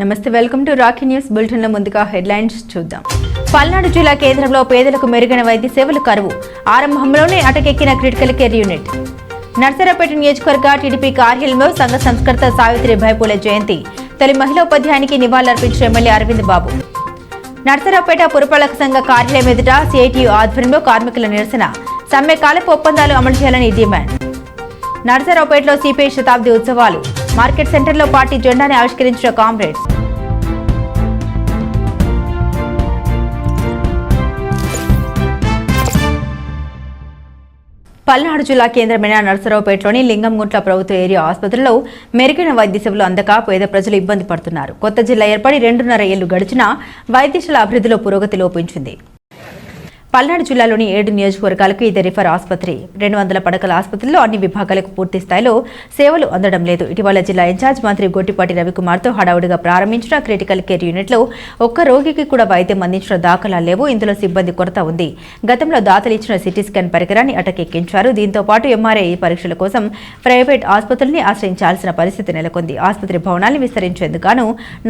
నమస్తే welcome to Rocky news. బులెటిన్ల ముందుగా హెడ్లైన్స్ చూద్దాం. పల్నాడు జిల్లా కేంద్రంలో పేదలకు మెరుగైన వైద్య సేవలు కరువు. ఆరంభంలోనే అటకెక్కిన క్రిటికల్ కేర్ యూనిట్. నర్సరాపేట నియోజకవర్గ టీడీపీ కార్యాలయంలో సంఘ సంస్కర్త సావిత్రి భైపూల జయంతి. తొలి మహిళా ఉపాధ్యాయునికి నివాళులర్పించిన ఎమ్మెల్యే అరవింద్ బాబు. నర్సరాపేట పురపాలక సంఘ కార్యాలయం ఎదుట సిఐటియు ఆధ్వర్యంలో కార్మికుల నిరసన. సమ్మె కాలపు ఒప్పందాలు అమలు చేయాలని డిమాండ్. నర్సరావుపేటలో సిపిఐ శతాబ్ది ఉత్సవాలు. మార్కెట్ సెంటర్లో పార్టీ జెండాని ఆవిష్కరించిన కామ్రేడ్స్ పల్నాడు జిల్లా కేంద్రమైన నరసరావుపేటలోని లింగంగుంట్ల ప్రభుత్వ ఏరియా ఆసుపత్రిలో మెరుగైన వైద్య సేవలు అందక పేద ప్రజలు ఇబ్బంది పడుతున్నారు. కొత్త జిల్లా ఏర్పడి రెండున్నర ఏళ్ళు గడిచినా వైద్యశాల అభివృద్ధిలో పురోగతి లోపించింది. పల్నాడు జిల్లాలోని ఏడు నియోజకవర్గాలకు ఇది రిఫర్ ఆసుపత్రి. రెండు వందల పడకల ఆసుపత్రిలో అన్ని విభాగాలకు పూర్తి స్థాయిలో సేవలు అందడం లేదు. ఇటీవల జిల్లా ఇన్ఛార్జ్ మంత్రి గొట్టిపాటి రవికుమార్తో హడావుడిగా ప్రారంభించిన క్రిటికల్ కేర్ యూనిట్లో ఒక్క రోగికి కూడా వైద్యం అందించిన దాఖలా లేవు. ఇందులో సిబ్బంది కొరత ఉంది. గతంలో దాతలు ఇచ్చిన సిటీ స్కాన్ పరికరాన్ని అటకెక్కించారు. దీంతో పాటు ఎంఆర్ఐ పరీక్షల కోసం ప్రైవేట్ ఆసుపత్రుల్ని ఆశ్రయించాల్సిన పరిస్థితి నెలకొంది. ఆసుపత్రి భవనాన్ని విస్తరించేందుకు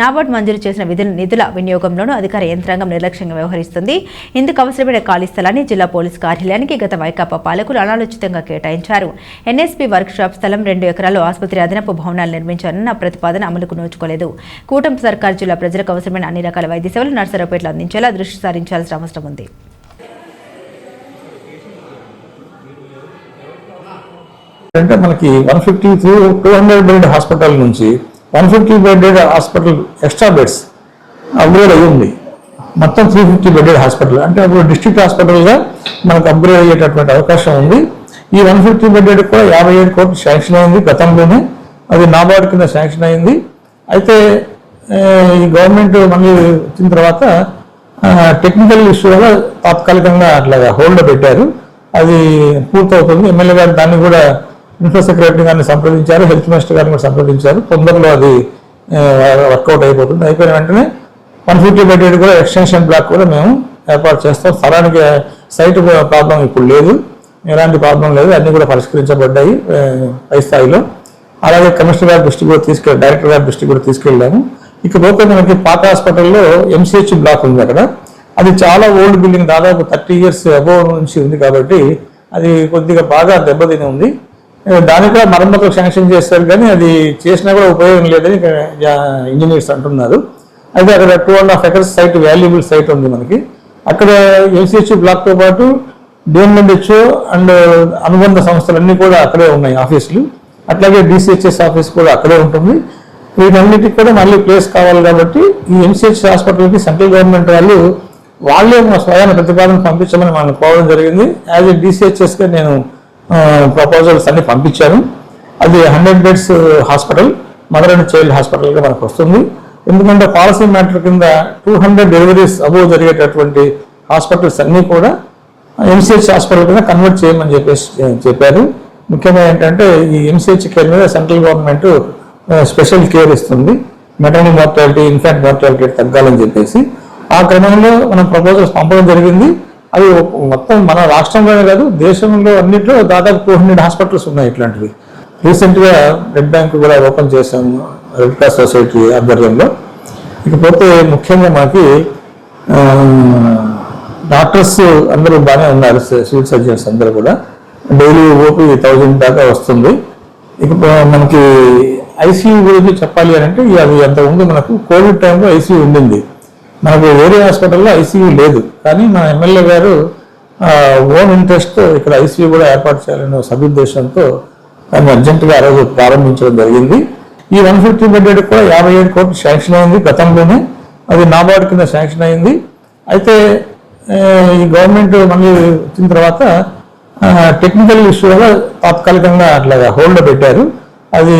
నాబార్డ్ మంజూరు చేసిన విధుల నిధుల వినియోగంలోనూ అధికార యంత్రాంగం నిర్లక్ష్యంగా వ్యవహరిస్తుంది. ఇందుకు అవసరమైన ఖాళీ స్థలాన్ని జిల్లా పోలీస్ కార్యాలయానికి గత వైకాపా పాలకులు అనాలోచితంగా కేటాయించారు. ఎన్ఎస్పీ వర్క్ షాప్ స్థలం రెండు ఎకరాలు ఆసుపత్రి అదనపు భవనాలు నిర్మించారన్న ప్రతిపాదన అమలుకు నోచుకోలేదు. కూటమి సర్కార్ జిల్లా ప్రజలకు అవసరమైన అన్ని రకాల వైద్య సేవలు నర్సరావుపేటలో అందించేలా దృష్టి సారించాల్సిన అవసరం ఉంది. అంటే మనకి one fifty three two hundred bed hospital నుంచి one fifty bed hospital extra beds upgrade అయ్యి ఉంది. మొత్తం త్రీ ఫిఫ్టీ బెడెడ్ హాస్పిటల్ అంటే అప్పుడు డిస్ట్రిక్ట్ హాస్పిటల్గా మనకు అప్గ్రేడ్ అయ్యేటటువంటి అవకాశం ఉంది. ఈ వన్ ఫిఫ్టీ బెడెడ్ కూడా యాభై ఏడు కోట్లు శాంక్షన్ అయింది గతంలోనే. అది నాబార్డు కింద శాంక్షన్ అయింది. అయితే ఈ గవర్నమెంట్ మళ్ళీ వచ్చిన తర్వాత టెక్నికల్ ఇష్యూ వల్ల తాత్కాలికంగా అట్లా హోల్డ్ పెట్టారు. అది పూర్తవుతుంది. ఎమ్మెల్యే గారు దాన్ని కూడా ఇన్ఫ్రా సెక్రటరీ గారిని సంప్రదించారు. హెల్త్ మినిస్టర్ గారిని కూడా సంప్రదించారు. తొందరలో అది వర్కౌట్ అయిపోతుంది. అయిపోయిన వెంటనే వన్ ఫిఫ్టీ బెడ్ కూడా ఎక్స్టెన్షన్ బ్లాక్ కూడా మేము ఏర్పాటు చేస్తాం. స్థలానికి సైట్ ప్రాబ్లం ఇప్పుడు లేదు. ఎలాంటి ప్రాబ్లం లేదు. అన్నీ కూడా పరిష్కరించబడ్డాయి పై స్థాయిలో. అలాగే కమిషనర్ గారి దృష్టి కూడా తీసుకెళ్ళి డైరెక్టర్ గారి దృష్టికి కూడా తీసుకెళ్ళాము. ఇకపోతే మనకి పాత హాస్పిటల్లో ఎంసీహెచ్ బ్లాక్ ఉంది అక్కడ. అది చాలా ఓల్డ్ బిల్డింగ్ దాదాపు థర్టీ ఇయర్స్ అబోవ్ నుంచి ఉంది కాబట్టి అది కొద్దిగా బాగా దెబ్బతిని ఉంది. దాని దానికి కూడా మరమ్మతులు శాంక్షన్ చేస్తారు కానీ అది చేసినా కూడా ఉపయోగం లేదని ఇంజనీర్స్ అంటున్నారు. అయితే అక్కడ two and half acres site valuable site ఉంది మనకి. అక్కడ ఎంసీహెచ్ బ్లాక్తో పాటు డిఎంఎండ్హెచ్ఓ అండ్ అనుబంధ సంస్థలన్నీ కూడా అక్కడే ఉన్నాయి ఆఫీసులు. అట్లాగే డిసిహెచ్ఎస్ ఆఫీస్ కూడా అక్కడే ఉంటుంది. వీటన్నిటికి కూడా మళ్ళీ ప్లేస్ కావాలి కాబట్టి ఈ ఎంసీహెచ్ హాస్పిటల్కి సెంట్రల్ గవర్నమెంట్ వాళ్ళు వాళ్ళే మా స్వయాన ప్రతిపాదన పంపించమని మనం కోవడం జరిగింది. యాజ్ ఏ డిసిహెచ్ఎస్గా నేను ప్రపోజల్స్ అన్ని పంపించాను. అది hundred beds hospital mother and child హాస్పిటల్గా మనకు వస్తుంది. ఎందుకంటే పాలసీ మ్యాటర్ కింద టూ హండ్రెడ్ డెలివరీస్ అబోవ్ జరిగేటటువంటి హాస్పిటల్స్ అన్నీ కూడా ఎంసీహెచ్ హాస్పిటల్ కింద కన్వర్ట్ చేయమని చెప్పేసి చెప్పారు. ముఖ్యంగా ఏంటంటే ఈ ఎంసీహెచ్ కేర్ మీద సెంట్రల్ గవర్నమెంట్ స్పెషల్ కేర్ ఇస్తుంది. మెటర్నీ మార్టాలిటీ ఇన్ఫాంట్ మార్టాలిటీ తగ్గాలని చెప్పేసి. ఆ క్రమంలో మనం ప్రపోజల్స్ పంపడం జరిగింది. అవి మొత్తం మన రాష్ట్రంలోనే కాదు దేశంలో అన్నింటిలో దాదాపు టూ హండ్రెడ్ హాస్పిటల్స్ ఉన్నాయి ఇట్లాంటివి. రీసెంట్గా బ్లడ్ బ్యాంక్ కూడా ఓపెన్ చేశాము. రెడ్ క్రాస్ సొసైటీ ఆధ్వర్యంలో. ఇకపోతే ముఖ్యంగా మనకి డాక్టర్స్ అందరూ బాగానే ఉన్నారు సివిల్ సర్జన్స్ అందరూ కూడా. డైలీ ఓపీ థౌజండ్ దాకా వస్తుంది. ఇక మనకి ఐసీయూ గురించి చెప్పాలి అని అంటే అది ఎంత ఉంది మనకు కోవిడ్ టైంలో ఐసీయూ ఉండింది. మనకు వేరే హాస్పిటల్లో ఐసీయూ లేదు. కానీ మన ఎమ్మెల్యే గారు ఓన్ ఇంట్రెస్ట్తో ఇక్కడ ఐసీయూ కూడా ఏర్పాటు చేయాలనే సదుద్దేశంతో దాన్ని అర్జెంటుగా ఆ రోజు ప్రారంభించడం జరిగింది. ఈ వన్ ఫిఫ్టీ బడ్జెట్ కూడా యాభై ఏడు కోట్లు శాంక్షన్ అయింది గతంలోనే. అది నాబార్డు కింద శాంక్షన్ అయింది. అయితే ఈ గవర్నమెంట్ మళ్ళీ వచ్చిన తర్వాత టెక్నికల్ ఇష్యూ వల్ల తాత్కాలికంగా అట్లా హోల్డ్ పెట్టారు. అది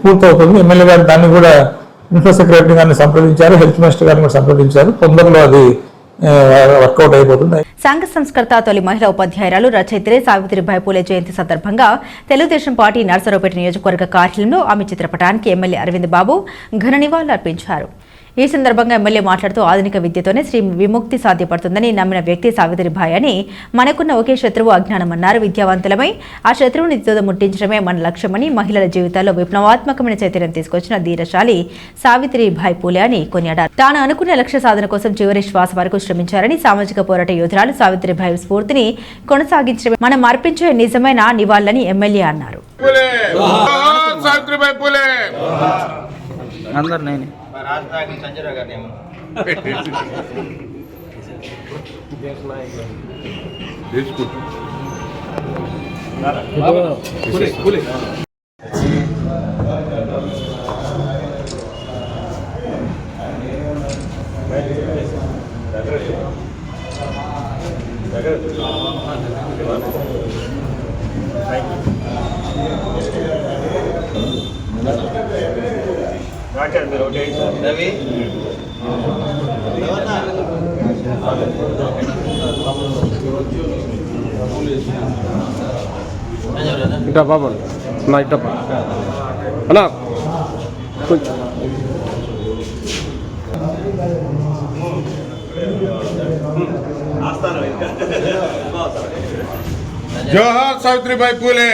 పూర్తవుతుంది. ఎమ్మెల్యే గారు దాన్ని కూడా ఇన్ఫ్రా సెక్రటరీ గారిని సంప్రదించారు. హెల్త్ మినిస్టర్ గారిని కూడా సంప్రదించారు. తొందరలో అది వర్కౌట్ అయిపోతుంది. సంఘ సంస్కర్త తొలి మహిళా ఉపాధ్యాయురాలు రచయిత్రి సావిత్రి పూలే జయంతి సందర్భంగా తెలుగుదేశం పార్టీ నర్సరావుపేట నియోజకవర్గ కార్యాలయంలో ఆమె చిత్రపటానికి ఎమ్మెల్యే అరవింద్ బాబు ఘన నివాళులర్పించారు. ఈ సందర్భంగా ఎమ్మెల్యే మాట్లాడుతూ ఆధునిక విద్యతోనే శ్రీ విముక్తి సాధ్యపడుతుందని నమ్మిన వ్యక్తి సావిత్రిబాయి అని మనకున్న ఒకే శత్రువు అజ్ఞానమన్నారు విద్యావంతులమై ఆ శత్రువుని ముట్టించడమే మన లక్ష్యమని మహిళల జీవితాల్లో విప్లవాత్మకమైన చైతన్యం తీసుకొచ్చిన ధీరశాలి సావిత్రిబాయి పూలే అని కొనియాడారు. తాను అనుకున్న లక్ష్య సాధన కోసం చివరి శ్వాస వరకు శ్రమించారని సామాజిక పోరాట యోధురాలు సావిత్రిబాయి స్ఫూర్తిని కొనసాగించడమే మనం అర్పించే నిజమైన నివాళులని ఎమ్మెల్యే అన్నారు. పులే! జోహార్ సావిత్రిబాయి పులే! అందరు నేను. రాజధాని సంజయ్ గారిని ఏమన్నా రవి ఇట్లా బాబు నా ఇట్లా అన్నా కొంచెం జోహార్ సావిత్రిబాయి పులే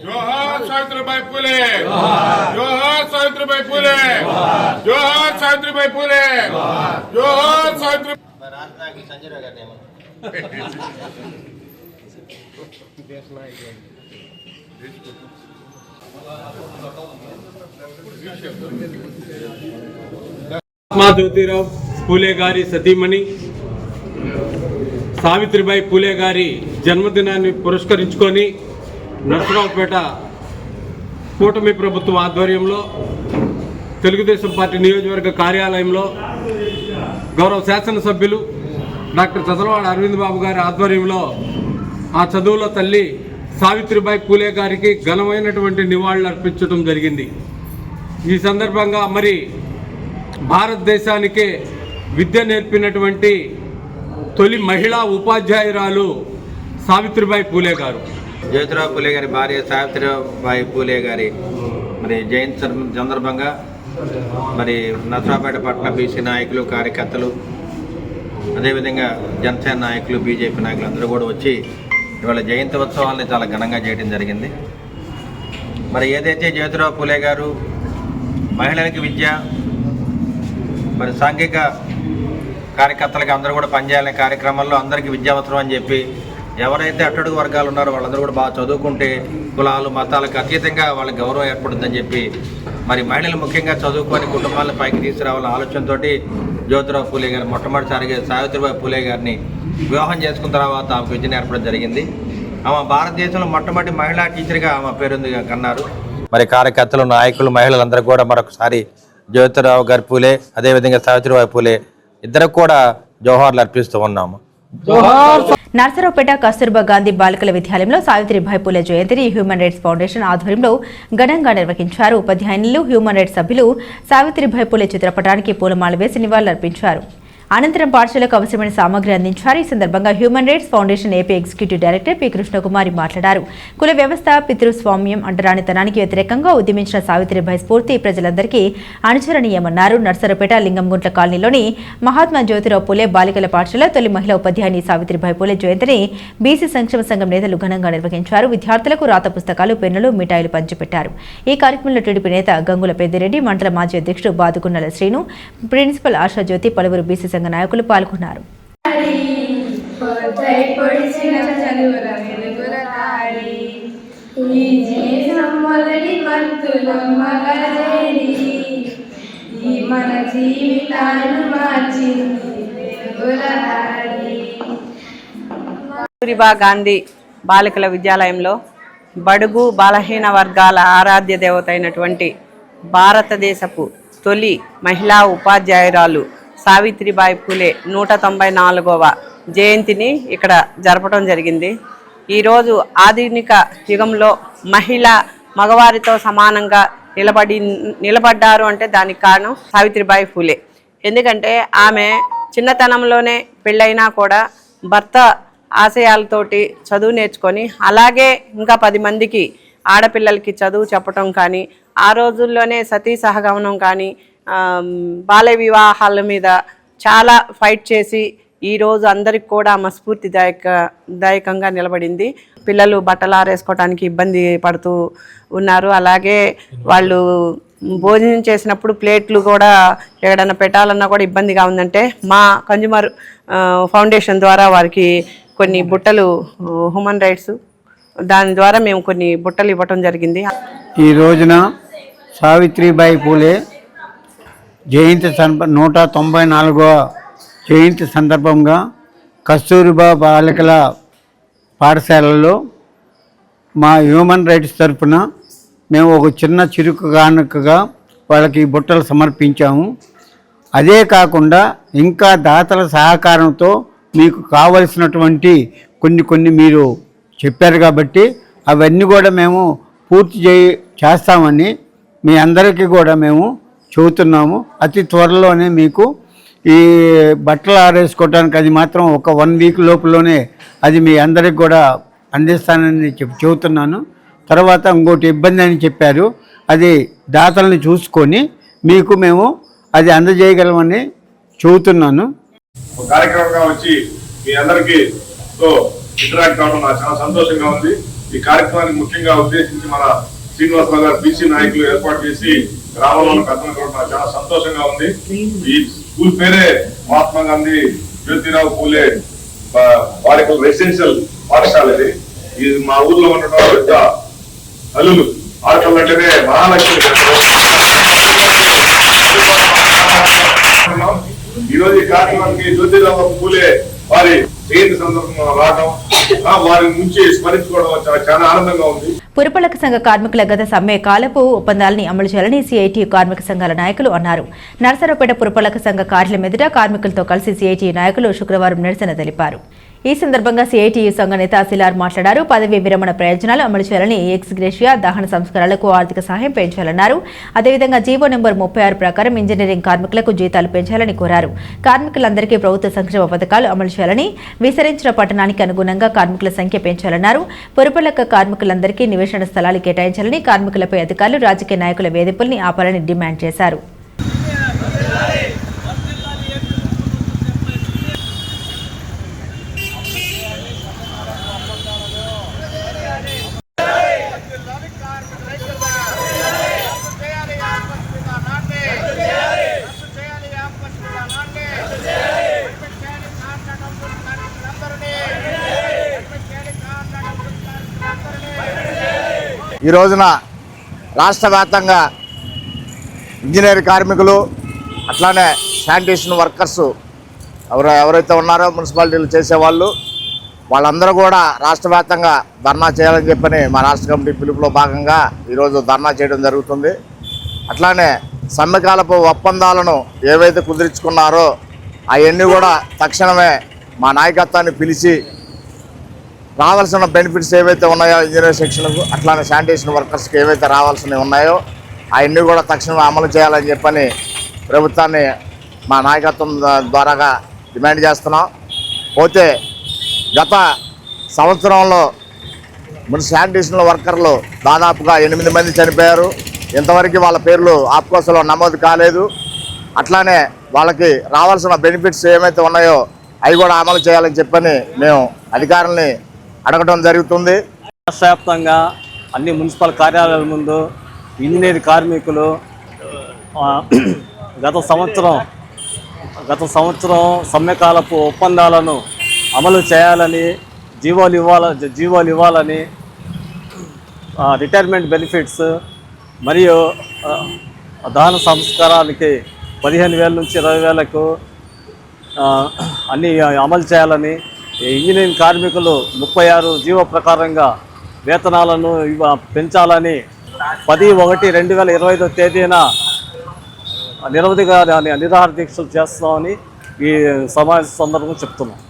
జోహార్ సావిత్రిబాయి పులే జోహార్ సావిత్రిబాయి పులే జోహార్ సావిత్రిబాయి పులే జోహార్ సావిత్రి రాజధాని సంజయ్ ఏమన్నా మహాత్మా జ్యోతిరావు పూలే గారి సతీమణి సావిత్రిబాయి పూలే గారి జన్మదినాన్ని పురస్కరించుకొని నరసరావుపేట కూటమి ప్రభుత్వం ఆధ్వర్యంలో తెలుగుదేశం పార్టీ నియోజకవర్గ కార్యాలయంలో గౌరవ శాసనసభ్యులు డాక్టర్ చదలవాడ అరవింద్ బాబు గారి ఆధ్వర్యంలో ఆ చదువుల తల్లి సావిత్రిబాయి పూలే గారికి ఘనమైనటువంటి నివాళులు అర్పించడం జరిగింది. ఈ సందర్భంగా మరి భారతదేశానికి విద్య నేర్పినటువంటి తొలి మహిళా ఉపాధ్యాయురాలు సావిత్రిబాయి పూలే గారు. జ్యోతిరావు పూలే గారి భార్య సావిత్రిబాయి పూలే గారి మరి జయంతి సందర్భంగా మరి నసరాపేట పట్ల బీసీ నాయకులు కార్యకర్తలు అదేవిధంగా జనసేన నాయకులు బీజేపీ నాయకులు అందరూ కూడా వచ్చి ఇవాళ జయంతి ఉత్సవాల్ని చాలా ఘనంగా చేయడం జరిగింది. మరి ఏదైతే జ్యోతిరావు పూలే గారు మహిళలకు విద్య మరి సాంఘిక కార్యకర్తలకి అందరూ కూడా పనిచేయాలనే కార్యక్రమాల్లో అందరికీ విద్య అవసరం అని చెప్పి ఎవరైతే అట్టడుగు వర్గాలు ఉన్నారో వాళ్ళందరూ కూడా బాగా చదువుకుంటే కులాలు మతాలకు అతీతంగా వాళ్ళకి గౌరవం ఏర్పడుతుందని చెప్పి మరి మహిళలు ముఖ్యంగా చదువుకొని కుటుంబాలను పైకి తీసుకురావాలనే ఆలోచనతోటి జ్యోతిరావు పూలే గారు మొట్టమొదటిసారిగా సావిత్రిబాయి పూలే గారిని వివాహం చేసుకున్న తర్వాత ఆమెకు విద్య నేర్పడం జరిగింది. ఆమె భారతదేశంలో మొట్టమొదటి మహిళా టీచర్గా ఆమె పేరుంది కన్నారు. మరి కార్యకర్తలు నాయకులు మహిళలందరూ కూడా మరొకసారి జ్యోతిరావు గారి పూలే అదేవిధంగా సావిత్రిబాయి పూలే ఇద్దరు కూడా జోహార్లు అర్పిస్తూ ఉన్నాము. నర్సరావుపేట కస్తూర్బా గాంధీ బాలికల విద్యాలయంలో సావిత్రిబాయి పూలే జయంతిని హ్యూమన్ రైట్స్ ఫౌండేషన్ ఆధ్వర్యంలో ఘనంగా నిర్వహించారు. ఉపాధ్యాయులు హ్యూమన్ రైట్స్ సభ్యులు సావిత్రిబాయి పూలే చిత్రపటానికి పూలమాల వేసి నివాళులర్పించారు. అనంతరం పాఠశాలకు అవసరమైన సామగ్రి అందించారు. ఈ సందర్భంగా human rights foundation AP executive director P. Krishnakumari మాట్లాడారు. కుల వ్యవస్థ పితృస్వామ్యం అంటరానితనానికి వ్యతిరేకంగా ఉద్యమించిన సావిత్రిబాయి స్ఫూర్తి ప్రజలందరికీ అనుచరణీయమన్నారు. నర్సరపేట లింగంగుంట్ల కాలనీలోని మహాత్మా జ్యోతిరావు పూలే బాలికల పాఠశాల తొలి మహిళా ఉపాధ్యాయుని సావిత్రిబాయి పూలే జయంతిని బీసీ సంక్షేమ సంఘం నేతలు ఘనంగా నిర్వహించారు. విద్యార్థులకు రాత పుస్తకాలు పెన్నులు మిఠాయిలు పంచిపెట్టారు. ఈ కార్యక్రమంలో టీడీపీ నేత గంగుల పెద్దిరెడ్డి మండల మాజీ అధ్యక్షుడు బాదుకున్నల శ్రీను ప్రిన్సిపల్ ఆశాజ్యోతి పలువురు బీసీ సంఘ నాయకులు పాల్గొన్నారు. మన కస్తూరిబా గాంధీ బాలికల విద్యాలయంలో బడుగు బలహీన వర్గాల ఆరాధ్య దేవత అయినటువంటి భారతదేశపు తొలి మహిళా ఉపాధ్యాయురాలు సావిత్రిబాయి పూలే నూట తొంభై నాలుగవ జయంతిని ఇక్కడ జరపడం జరిగింది. ఈరోజు ఆధునిక యుగంలో మహిళ మగవారితో సమానంగా నిలబడి నిలబడ్డారు అంటే దానికి కారణం సావిత్రిబాయి పూలే. ఎందుకంటే ఆమె చిన్నతనంలోనే పెళ్ళైనా కూడా భర్త ఆశయాలతోటి చదువు నేర్చుకొని అలాగే ఇంకా పది మందికి ఆడపిల్లలకి చదువు చెప్పటం కానీ ఆ రోజుల్లోనే సతీ సహగమనం కానీ బాల్య వివాహాల మీద చాలా ఫైట్ చేసి ఈరోజు అందరికి కూడా మా స్ఫూర్తిదాయక దాయకంగా నిలబడింది. పిల్లలు బట్టలు ఆరేసుకోవడానికి ఇబ్బంది పడుతూ ఉన్నారు. అలాగే వాళ్ళు భోజనం చేసినప్పుడు ప్లేట్లు కూడా ఎక్కడైనా పెట్టాలన్నా కూడా ఇబ్బందిగా ఉందంటే మా కన్జ్యూమర్ ఫౌండేషన్ ద్వారా వారికి కొన్ని బుట్టలు హ్యూమన్ రైట్స్ దాని ద్వారా మేము కొన్ని బుట్టలు ఇవ్వటం జరిగింది. ఈ రోజున సావిత్రిబాయి పూలే జయంతి సందర్భ నూట తొంభై నాలుగవ జయంతి సందర్భంగా కస్తూరిబా బాలికల పాఠశాలలో మా హ్యూమన్ రైట్స్ తరఫున మేము ఒక చిన్న చిరుకు కానుకగా వాళ్ళకి బుట్టలు సమర్పించాము. అదే కాకుండా ఇంకా దాతల సహకారంతో మీకు కావలసినటువంటి కొన్ని కొన్ని మీరు చెప్పారు కాబట్టి అవన్నీ కూడా మేము పూర్తి చేయి చేస్తామని మీ అందరికీ కూడా మేము చెబుతున్నాము. అతి త్వరలోనే మీకు ఈ బట్టలు ఆరేసుకోవడానికి అది మాత్రం ఒక వన్ వీక్ లోపులోనే అది మీ అందరికి కూడా అందిస్తానని చెప్పి చెబుతున్నాను. తర్వాత ఇంకోటి ఇబ్బంది అని చెప్పారు. అది దాతలను చూసుకొని మీకు మేము అది అందజేయగలమని చెబుతున్నాను. కార్యక్రమంగా వచ్చి మీ అందరికీ ఇంటరాక్ట్ అవడం నాకు చాలా సంతోషంగా ఉంది. ఈ కార్యక్రమానికి ముఖ్యంగా ఉద్దేశించి మన శ్రీనివాసరావు గారు బీసీ నాయకులు ఏర్పాటు చేసి గ్రామంలో పెద్దలు చూడటం చాలా సంతోషంగా ఉంది. ఈ స్కూల్ పేరే మహాత్మా గాంధీ జ్యోతిరావు పూలే వారి రెసిడెన్షియల్ పాఠశాల ఇది. ఇది మా ఊర్లో ఉండటం పెద్ద అల్లులు ఆడపిల్ల అంటేనే మహాలక్ష్మి. ఈ రోజు ఈ కార్యక్రమానికి జ్యోతిరావు పూలే వారి జయంతి సందర్భంగా రావడం వారి నుంచి స్మరించుకోవడం చాలా ఆనందంగా ఉంది. పురపాలక సంఘ కార్మికుల గత సమ్మె కాలపు ఒప్పందాలని అమలు చేయాలని సిఐటి కార్మిక సంఘాల నాయకులు అన్నారు. నరసరావుపేట పురపాలక సంఘ కార్యాలయం ఎదుట కార్మికులతో కలిసి సిఐటి నాయకులు శుక్రవారం నిరసన తెలిపారు. ఈ సందర్భంగా సిఐటియు సంఘ నేత శిలార్ మాట్లాడారు. పదవీ విరమణ ప్రయోజనాలు అమలు చేయాలని ఎక్స్ గ్రేషియా దహన సంస్కరణలకు ఆర్థిక సహాయం పెంచాలన్నారు. అదేవిధంగా జీవో నెంబర్ ముప్పై ఆరు ప్రకారం ఇంజనీరింగ్ కార్మికులకు జీతాలు పెంచాలని కోరారు. కార్మికులందరికీ ప్రభుత్వ సంక్షేమ పథకాలు అమలు చేయాలని విస్తరించిన పట్టణానికి అనుగుణంగా కార్మికుల సంఖ్య పెంచాలన్నారు. పురపాలక కార్మికులందరికీ నివేశన స్థలాలు కేటాయించాలని కార్మికులపై అధికారులు రాజకీయ నాయకుల వేధింపుల్ని ఆపాలని డిమాండ్ చేశారు. ఈ రోజున రాష్ట్ర వ్యాప్తంగా ఇంజనీర్ కార్మికులు అట్లానే శానిటేషన్ వర్కర్స్ ఎవరు ఎవరైతే ఉన్నారో మున్సిపాలిటీలు చేసేవాళ్ళు వాళ్ళందరూ కూడా రాష్ట్ర వ్యాప్తంగా ధర్నా చేయాలని చెప్పని మా రాష్ట్ర కమిటీ పిలుపులో భాగంగా ఈరోజు ధర్నా చేయడం జరుగుతుంది. అట్లానే సమ్మెకాలపు ఒప్పందాలను ఏవైతే కుదిరించుకున్నారో అవన్నీ కూడా తక్షణమే మా నాయకత్వాన్ని పిలిచి రావాల్సిన బెనిఫిట్స్ ఏవైతే ఉన్నాయో ఇంజనీరింగ్ సెక్షన్కు అట్లానే శానిటేషన్ వర్కర్స్కి ఏవైతే రావాల్సినవి ఉన్నాయో అవన్నీ కూడా తక్షణమే అమలు చేయాలని చెప్పని ప్రభుత్వాన్ని మా నాయకత్వం ద్వారాగా డిమాండ్ చేస్తున్నాం. పోతే గత సంవత్సరంలో మన శానిటేషన్ వర్కర్లు దాదాపుగా ఎనిమిది మంది చనిపోయారు. ఇంతవరకు వాళ్ళ పేర్లు ఆప్కోసలో నమోదు కాలేదు. అట్లానే వాళ్ళకి రావాల్సిన బెనిఫిట్స్ ఏమైతే ఉన్నాయో అవి కూడా అమలు చేయాలని చెప్పని మేము అధికారుల్ని అడగడం జరుగుతుంది. రాష్ట్రవ్యాప్తంగా అన్ని మున్సిపల్ కార్యాలయాల ముందు ఇంజనీర్ కార్మికులు గత సంవత్సరం గత సంవత్సరం సమ్మెకాలపు ఒప్పందాలను అమలు చేయాలని జీవోలు ఇవ్వాల జీవోలు ఇవ్వాలని రిటైర్మెంట్ బెనిఫిట్స్ మరియు ఆ, దహన సంస్కారానికి పదిహేను వేల నుంచి ఇరవై వేలకు అన్నీ అమలు చేయాలని ఇంజనీరింగ్ కార్మికులు ముప్పై ఆరు జీవో ప్రకారంగా వేతనాలను పెంచాలని పది ఒకటి రెండు వేల ఇరవై ఐదో తేదీన నిరవధిగా నిరాహార దీక్షలు చేస్తామని ఈ సమావేశ సందర్భంగా చెప్తున్నాం.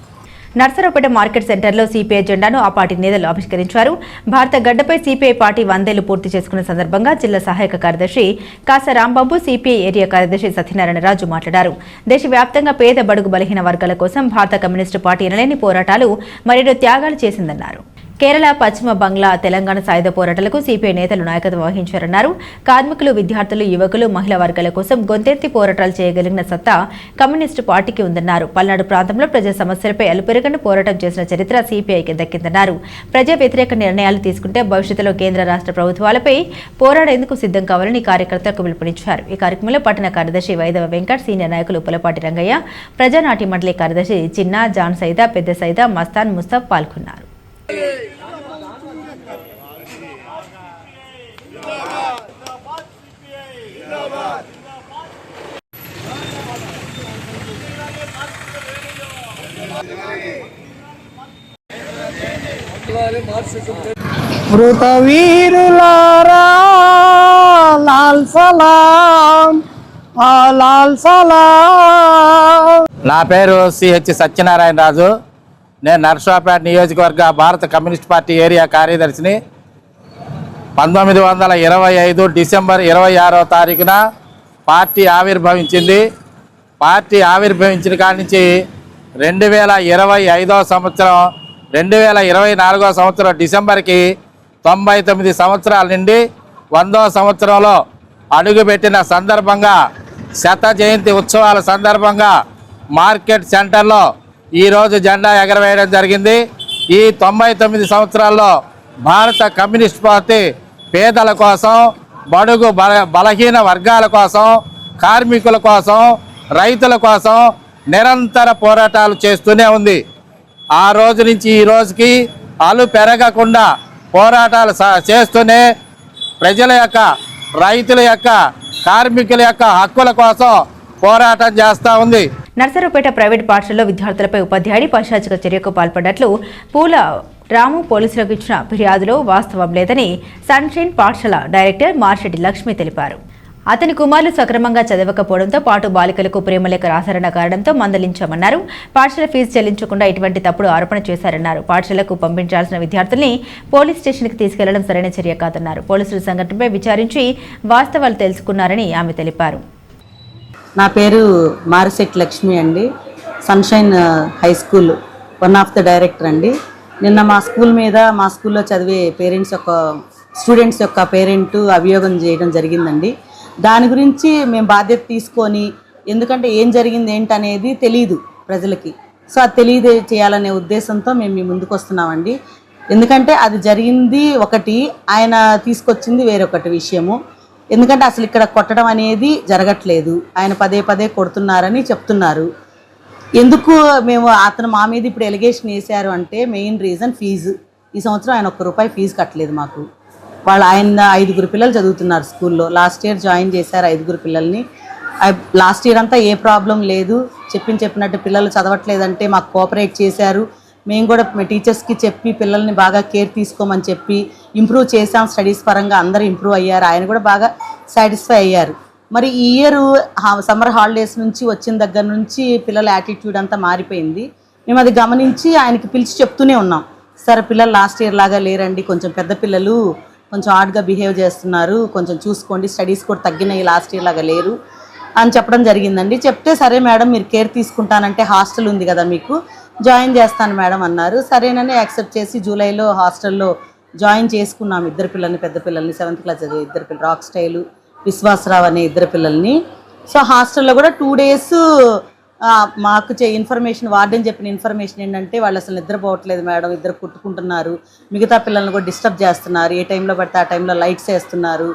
నర్సరావుపేట మార్కెట్ సెంటర్లో సిపిఐ జెండాను ఆ పార్టీ నేతలు ఆవిష్కరించారు. భారత గడ్డపై సిపిఐ పార్టీ వందేళ్ళు పూర్తి చేసుకున్న సందర్భంగా జిల్లా సహాయక కార్యదర్శి కాస రాంబాబు సిపిఐ ఏరియా కార్యదర్శి సత్యనారాయణ రాజు మాట్లాడారు. దేశవ్యాప్తంగా పేద బడుగు బలహీన వర్గాల కోసం భారత కమ్యూనిస్టు పార్టీ ఎనలేని పోరాటాలు మరెన్నో త్యాగాలు చేసిందన్నారు. కేరళ పశ్చిమ బంగ్లా తెలంగాణ సాయుధ పోరాటాలకు సిపిఐ నేతలు నాయకత్వం వహించారన్నారు. కార్మికులు విద్యార్థులు యువకులు మహిళా వర్గాల కోసం గొంతెత్తి పోరాటాలు చేయగలిగిన సత్తా కమ్యూనిస్టు పార్టీకి ఉందన్నారు. పల్నాడు ప్రాంతంలో ప్రజా సమస్యలపై అలుపెరగని పోరాటం చేసిన చరిత్ర సిపిఐకి దక్కిందన్నారు. ప్రజా వ్యతిరేక నిర్ణయాలు తీసుకుంటే భవిష్యత్తులో కేంద్ర రాష్ట్ర ప్రభుత్వాలపై పోరాడేందుకు సిద్ధం కావాలని కార్యకర్తలకు పిలుపునిచ్చారు. ఈ కార్యక్రమంలో పట్టణ కార్యదర్శి వైదవ వెంకట్ సీనియర్ నాయకులు పులపాటి రంగయ్య ప్రజానాటి మండలి కార్యదర్శి చిన్న జాన్ సైదా పెద్ద సైదా మస్తాన్ ముస్తాబ్ పాల్గొన్నారు. మృత వీరులారా లాల్ సలాం ఆ లాల్ సలాం. నా పేరు సిహెచ్ సత్యనారాయణ రాజు. నేను నర్సాపేట నియోజకవర్గ భారత కమ్యూనిస్ట్ పార్టీ ఏరియా కార్యదర్శిని. పంతొమ్మిది వందల ఇరవై ఐదు డిసెంబర్ ఇరవై ఆరో తారీఖున పార్టీ ఆవిర్భవించింది. పార్టీ ఆవిర్భవించిన కాడి నుంచి రెండు వేల ఇరవై ఐదో సంవత్సరం రెండు వేల ఇరవై నాలుగో సంవత్సరం డిసెంబర్కి తొంభై తొమ్మిది సంవత్సరాల నుండి వందో సంవత్సరంలో అడుగుపెట్టిన సందర్భంగా శత జయంతి ఉత్సవాల సందర్భంగా మార్కెట్ సెంటర్లో ఈరోజు జెండా ఎగరవేయడం జరిగింది. ఈ తొంభై తొమ్మిది సంవత్సరాల్లో భారత కమ్యూనిస్ట్ పార్టీ పేదల కోసం బడుగు బల బలహీన వర్గాల కోసం కార్మికుల కోసం రైతుల కోసం నిరంతర పోరాటాలు చేస్తూనే ఉంది. ఆ రోజు నుంచి ఈ రోజుకి అలు పెరగకుండా పోరాటాలు సా- చేస్తూనే ప్రజల యొక్క రైతుల యొక్క కార్మికుల యొక్క హక్కుల కోసం పోరాటం చేస్తూ ఉంది. నర్సరావుపేట ప్రైవేట్ పాఠశాలలో విద్యార్థులపై ఉపాధ్యాయుడి పైశాచిక చర్యకు పాల్పడినట్లు పూల రాము పోలీసులకు ఇచ్చిన ఫిర్యాదులో వాస్తవం లేదని సన్షైన్ పాఠశాల డైరెక్టర్ మార్షెడ్డి లక్ష్మి తెలిపారు. అతని కుమారులు సక్రమంగా చదవకపోవడంతో పాటు బాలికలకు ప్రేమలేఖ రాశారన్న కారణంతో మందలించామన్నారు. పాఠశాల ఫీజు చెల్లించకుండా ఇటువంటి తప్పుడు ఆరోపణ చేశారన్నారు. పాఠశాలకు పంపించాల్సిన విద్యార్థుల్ని పోలీస్ స్టేషన్కి తీసుకెళ్ళడం సరైన చర్య కాదన్నారు. పోలీసులు సంఘటనపై విచారించి వాస్తవాలు తెలుసుకున్నారని ఆమె తెలిపారు. నా పేరు మారిశెట్టి లక్ష్మి అండి. Sunshine high school one of the director అండి. నిన్న మా స్కూల్ మీద మా స్కూల్లో చదివే పేరెంట్స్ యొక్క స్టూడెంట్స్ యొక్క పేరెంట్ అభియోగం చేయడం జరిగిందండి. దాని గురించి మేము బాధ్యత తీసుకొని ఎందుకంటే ఏం జరిగింది ఏంటనేది తెలియదు ప్రజలకి. సో అది తెలియదే చేయాలనే ఉద్దేశంతో మేము మీ ముందుకు వస్తున్నామండి. ఎందుకంటే అది జరిగింది ఒకటి ఆయన తీసుకొచ్చింది వేరొకటి విషయము. ఎందుకంటే అసలు ఇక్కడ కొట్టడం అనేది జరగట్లేదు. ఆయన పదే పదే కొడుతున్నారని చెప్తున్నారు. ఎందుకు మేము అతను మా మీద ఇప్పుడు ఎలిగేషన్ వేశారు అంటే మెయిన్ రీజన్ ఫీజు ఈ సంవత్సరం ఆయన ఒక్క రూపాయి ఫీజు కట్టలేదు మాకు. వాళ్ళు ఆయన ఐదుగురు పిల్లలు చదువుతున్నారు స్కూల్లో. లాస్ట్ ఇయర్ జాయిన్ చేశారు ఐదుగురు పిల్లల్ని. లాస్ట్ ఇయర్ అంతా ఏ ప్రాబ్లం లేదు. చెప్పిన చెప్పినట్టు పిల్లలు చదవట్లేదంటే మాకు కోఆపరేట్ చేశారు. మేము కూడా మీ టీచర్స్కి చెప్పి పిల్లల్ని బాగా కేర్ తీసుకోమని చెప్పి ఇంప్రూవ్ చేసాం స్టడీస్ పరంగా అందరూ ఇంప్రూవ్ అయ్యారు. ఆయన కూడా బాగా సాటిస్ఫై అయ్యారు. మరి ఈ ఇయర్ సమ్మర్ హాలిడేస్ నుంచి వచ్చిన దగ్గర నుంచి పిల్లల యాటిట్యూడ్ అంతా మారిపోయింది. మేము అది గమనించి ఆయనకి పిలిచి చెప్తూనే ఉన్నాం. సరే పిల్లలు లాస్ట్ ఇయర్ లాగా లేరండి. కొంచెం పెద్ద పిల్లలు కొంచెం హార్డ్గా బిహేవ్ చేస్తున్నారు. కొంచెం చూసుకోండి. స్టడీస్ కూడా తగ్గినాయి. లాస్ట్ ఇయర్ లాగా లేరు. అని చెప్పడం జరిగిందండి. చెప్తే సరే మేడం మీరు కేర్ తీసుకుంటానంటే హాస్టల్ ఉంది కదా మీకు. జాయిన్ చేస్తాను మేడం అన్నారు. సరేనని యాక్సెప్ట్ చేసి జూలైలో హాస్టల్లో జాయిన్ చేసుకున్నాం ఇద్దరు పిల్లల్ని పెద్ద పిల్లల్ని సెవెంత్ క్లాస్ చదివే ఇద్దరు పిల్లలు రాక్ స్టైలు విశ్వాసరావు అనే ఇద్దరు పిల్లల్ని. సో హాస్టల్లో కూడా టూ డేస్ మాకు చే ఇన్ఫర్మేషన్ వార్డెన్ చెప్పిన ఇన్ఫర్మేషన్ ఏంటంటే వాళ్ళు అసలు నిద్రపోవట్లేదు మేడం ఇద్దరు కుట్టుకుంటున్నారు. మిగతా పిల్లల్ని కూడా డిస్టర్బ్ చేస్తున్నారు. ఏ టైంలో పడితే ఆ టైంలో లైట్స్ వేస్తున్నారు.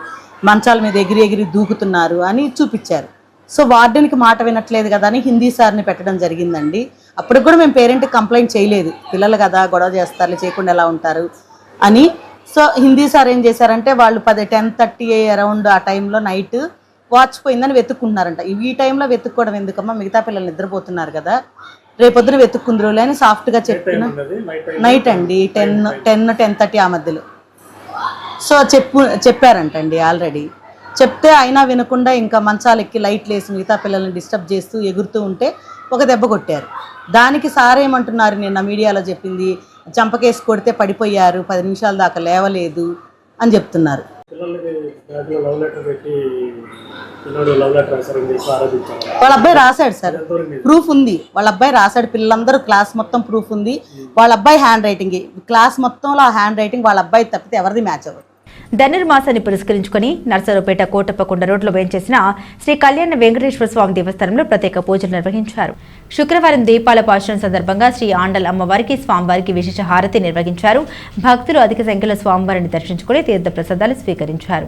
మంచాల మీద ఎగిరి ఎగిరి దూకుతున్నారు అని చూపించారు. సో వార్డెన్కి మాట వినట్లేదు కదా అని హిందీ సార్ని పెట్టడం జరిగిందండి. అప్పటికి కూడా మేము పేరెంట్కి కంప్లైంట్ చేయలేదు. పిల్లలు కదా గొడవ చేస్తారు చేయకుండా ఎలా ఉంటారు అని. సో హిందీ సార్ ఏం చేశారంటే వాళ్ళు పది టెన్ థర్టీ అరౌండ్ ఆ టైంలో నైట్ వాచ్ పోయిందని వెతుక్కుంటున్నారంట. ఈ టైంలో వెతుక్కోవడం ఎందుకమ్మా? మిగతా పిల్లలు నిద్రపోతున్నారు కదా. రేపొద్దున వెతుక్కుందరులే అని సాఫ్ట్గా చెప్పిన నైట్ అండి. టెన్ టెన్ టెన్ థర్టీ ఆ మధ్యలో. సో చెప్పు చెప్పారంటండి ఆల్రెడీ చెప్తే అయినా వినకుండా ఇంకా మంచాలెక్కి లైట్లు వేసి మిగతా పిల్లల్ని డిస్టర్బ్ చేస్తూ ఎగురుతూ ఉంటే ఒక దెబ్బ కొట్టారు. దానికి సార్ ఏమంటున్నారు? నిన్న మీడియాలో చెప్పింది చంపకేసి కొడితే పడిపోయారు పది నిమిషాల దాకా లేవలేదు అని చెప్తున్నారు. వాళ్ళ అబ్బాయి రాశాడు సార్. ప్రూఫ్ ఉంది. వాళ్ళ అబ్బాయి రాశాడు. పిల్లలందరూ క్లాస్ మొత్తం ప్రూఫ్ ఉంది. వాళ్ళ అబ్బాయి హ్యాండ్ రైటింగ్. క్లాస్ మొత్తంలో ఆ హ్యాండ్ రైటింగ్ వాళ్ళ అబ్బాయి తప్పితే ఎవరిది మ్యాచ్ అవ్వదు. ధనుర్మాసాన్ని పురస్కరించుకుని నర్సరావుపేట కోటప్పకొండ రోడ్లో వేయించేసిన శ్రీ కళ్యాణ వెంకటేశ్వర స్వామి దేవస్థానంలో ప్రత్యేక పూజలు నిర్వహించారు. శుక్రవారం దీపాల పాచన సందర్భంగా శ్రీ ఆండల్ అమ్మవారికి స్వామివారికి విశేష హారతి నిర్వహించారు. భక్తులు అధిక సంఖ్యలో స్వామివారిని దర్శించుకుని తీర్థ ప్రసాదాలు స్వీకరించారు.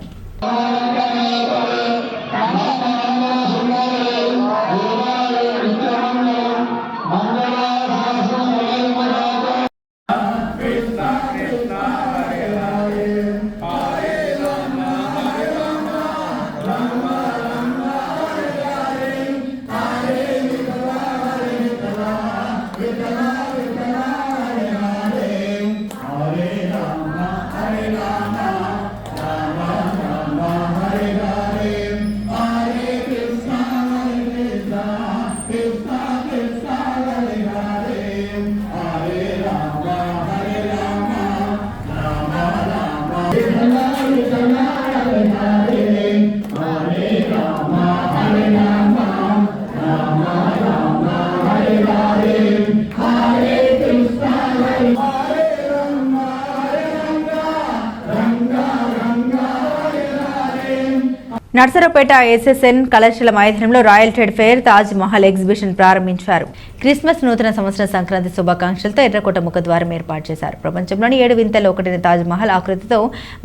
నర్సరావుపేట ఎస్ఎస్ఎన్ కళాశాల మైదానంలో royal trade fair Taj Mahal exhibition ప్రారంభించారు. క్రిస్మస్ నూతన సంవత్సర సంక్రాంతి శుభాకాంక్షలతో ఎర్రకోట ముఖద్వారం ఏర్పాటు చేశారు. ప్రపంచంలోని ఏడు వింతల్లో ఒకటిన తాజ్ మహల్ ఆకృతితో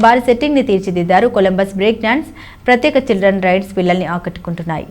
భారీ సెట్టింగ్ని తీర్చిదిద్దారు కొలంబస్ బ్రేక్ డాన్స్ ప్రత్యేక చిల్డ్రన్ రైడ్స్ పిల్లల్ని ఆకట్టుకుంటున్నాయి.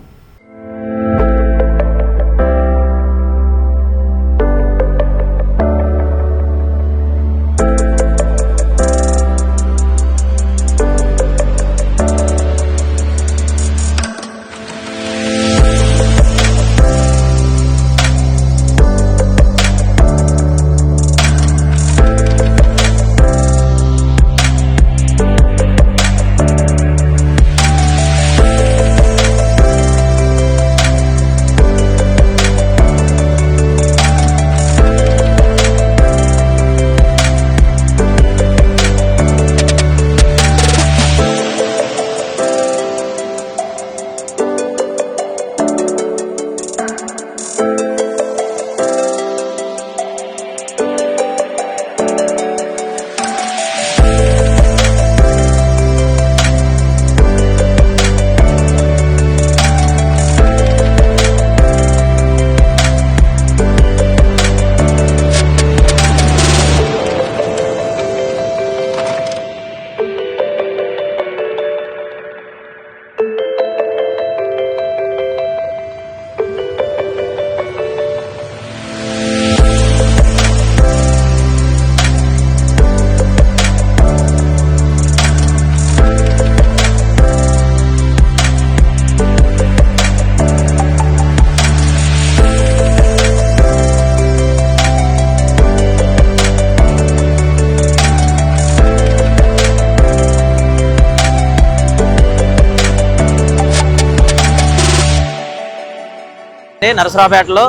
అంటే నరసరావుపేటలో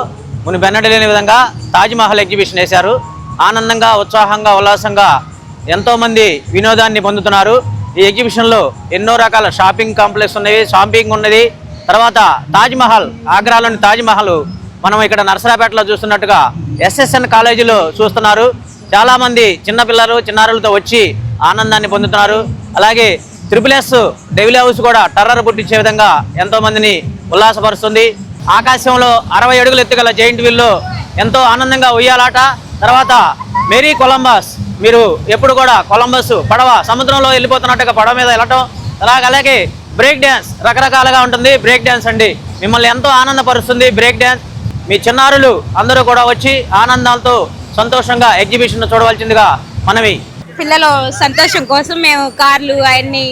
ముని బెన్నడి లేని విధంగా తాజ్మహల్ ఎగ్జిబిషన్ వేశారు. ఆనందంగా ఉత్సాహంగా ఉల్లాసంగా ఎంతోమంది వినోదాన్ని పొందుతున్నారు. ఈ ఎగ్జిబిషన్లో ఎన్నో రకాల షాపింగ్ కాంప్లెక్స్ ఉన్నవి షాపింగ్ ఉన్నది. తర్వాత తాజ్మహల్ ఆగ్రాలోని తాజ్మహల్ మనం ఇక్కడ నరసరావుపేటలో చూస్తున్నట్టుగా ఎస్ఎస్ఎన్ కాలేజీలో చూస్తున్నారు. చాలామంది చిన్నపిల్లలు చిన్నారులతో వచ్చి ఆనందాన్ని పొందుతున్నారు. అలాగే త్రిపుల్ ఎస్ డెవిల్ హౌస్ కూడా టర్రర్ పుట్టించే విధంగా ఎంతో మందిని ఉల్లాసపరుస్తుంది. ఆకాశంలో అరవై అడుగులు ఎత్తుగల జైంట్ వీల్లో ఎంతో ఆనందంగా ఉయ్యాలాట. తర్వాత మేరీ కొలంబస్. మీరు ఎప్పుడు కూడా కొలంబస్ పడవ సముద్రంలో వెళ్ళిపోతున్నట్టుగా పడవ మీద వెళ్ళటం. అలాగే అలాగే బ్రేక్ డ్యాన్స్ రకరకాలుగా ఉంటుంది. బ్రేక్ డ్యాన్స్ అండి. మిమ్మల్ని ఎంతో ఆనందపరుస్తుంది బ్రేక్ డ్యాన్స్ మీ చిన్నారులు అందరూ కూడా వచ్చి ఆనందాలతో సంతోషంగా ఎగ్జిబిషన్ చూడవలసిందిగా మనవి. పిల్లలు సంతోషం కోసం మేము కార్లు అవన్నీ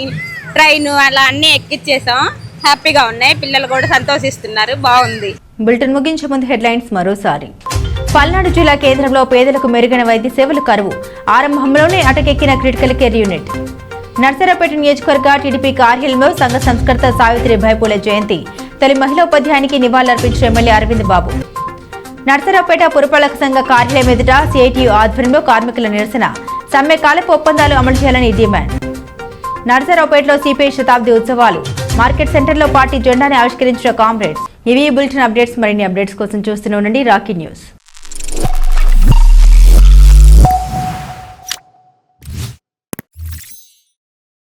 ట్రైన్ అలా అన్నీ ఎక్కిచ్చేసాం. హ్యాపీగా ఉన్నాయి. పిల్లలు కూడా సంతోషిస్తున్నారు. బాగుంది. బులెటిన్ ముగించే ముందు హెడ్లైన్స్ మరోసారి. పల్నాడు జిల్లా కేంద్రంలో పేదలకు మెరుగైన వైద్య సేవలు కరువు. ఆరంభంలోనే అటకెక్కిన క్రిటికల్ కేర్ యూనిట్. నర్సరాపేట నియోజకవర్గ టీడీపీ కార్యాలయంలో సంఘ సంస్కర్త సావిత్రి భయపూలే జయంతి. తొలి మహిళా ఉపాధ్యాయునికి నివాళులర్పించిన ఎమ్మెల్యే అరవింద్ బాబు. నర్సరాపేట పురపాలక సంఘ కార్యాలయం ఎదుట సిఐటియు ఆధ్వర్యంలో కార్మికుల నిరసన. సమ్మె కాలపు ఒప్పందాలు అమలు చేయాలని డిమాండ్. నర్సరావుపేటలో సిపిఐ శతాబ్ది ఉత్సవాలు. మార్కెట్ సెంటర్లో పార్టీ జెండాని ఆవిష్కరించిన కామ్రేడ్స్. ఇవి బులెటిన్ అప్డేట్స్. మరిన్ని అప్డేట్స్ కోసం చూస్తూనే ఉండండి. Rocky news.